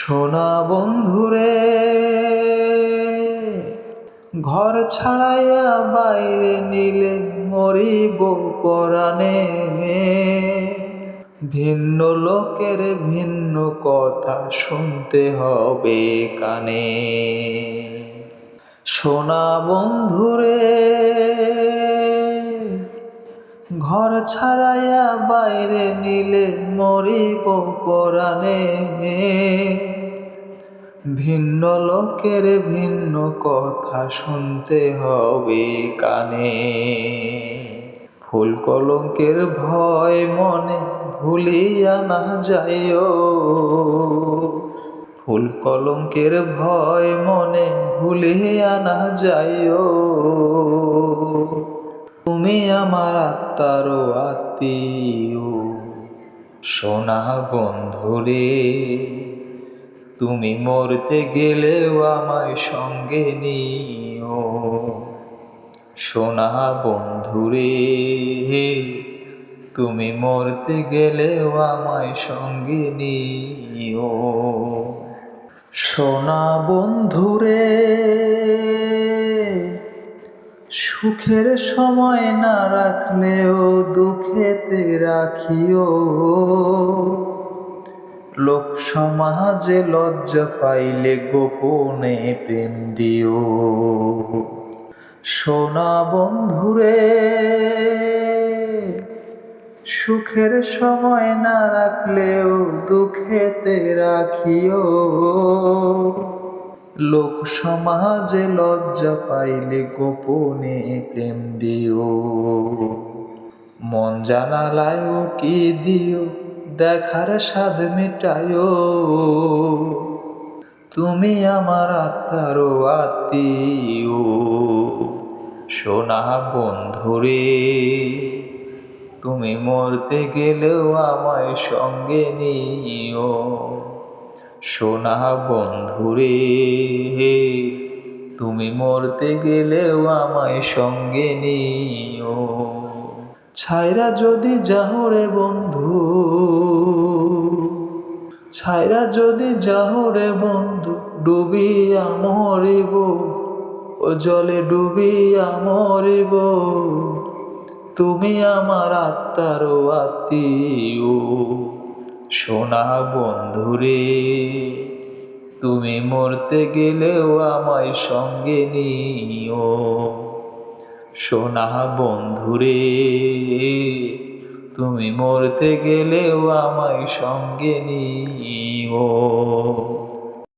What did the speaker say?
সোনা বন্ধুরে, ঘর ছাড়াইয়া বাইরে নিলে মরিব পরাণে। ভিন্ন লোকের ভিন্ন কথা শুনতে হবে কানে। সোনা বন্ধুরে ঘর ছাড়াইয়া বাইরে নিলে মরিব পরাণে। ভিন্ন লোকের ভিন্ন কথা শুনতে হবে কানে। ফুল কলঙ্কের ভয় মনে ভুলিয়া না যাইও। ফুল কলঙ্কের ভয় মনে ভুলিয়া না যাইও। তুমি আমার আত্মারও আত্মীয়। সোনা বন্ধুরে তুমি মরতে গেলেও আমায় সঙ্গে নিও। সোনা বন্ধুরে তুমি মরতে গেলেও আমায় সঙ্গে নিও। সোনা বন্ধুরে সুখের সময় না রাখলেও দুঃখেতে রাখিও। লোক সমাজে লজ্জা পাইলে গোপনে প্রেম দিও। সোনা বন্ধুরে, সুখের সময় না রাখলেও দুঃখেতে রাখিও। লোক সমাজে লজ্জা পাইলে গোপনে প্রেম দিও। মন জানালায় কি দিও, দেখার স্বাদ মেটায়ও। তুমি আমার আত্মারও আত্মীয়, সোনা বন্ধুরে। তুমি মরতে গেলেও আমায় সঙ্গে নিও। সোনা বন্ধুরে তুমি মরতে গেলেও আমায় সঙ্গে নিও। ছাইরা যদি যাও রে বন্ধু, ছাইরা যদি যাও রে বন্ধু, ডুবিয়া মরিব, ও জলে ডুবিয়া মরিব, তুমি আমার আত্মারও আত্মীয়। সোনা বন্ধুরে, তুমি মরতে গেলেও আমায় সঙ্গে নিও। সোনা বন্ধুরে, তুমি মরতে গেলেও আমায় সঙ্গে নিও।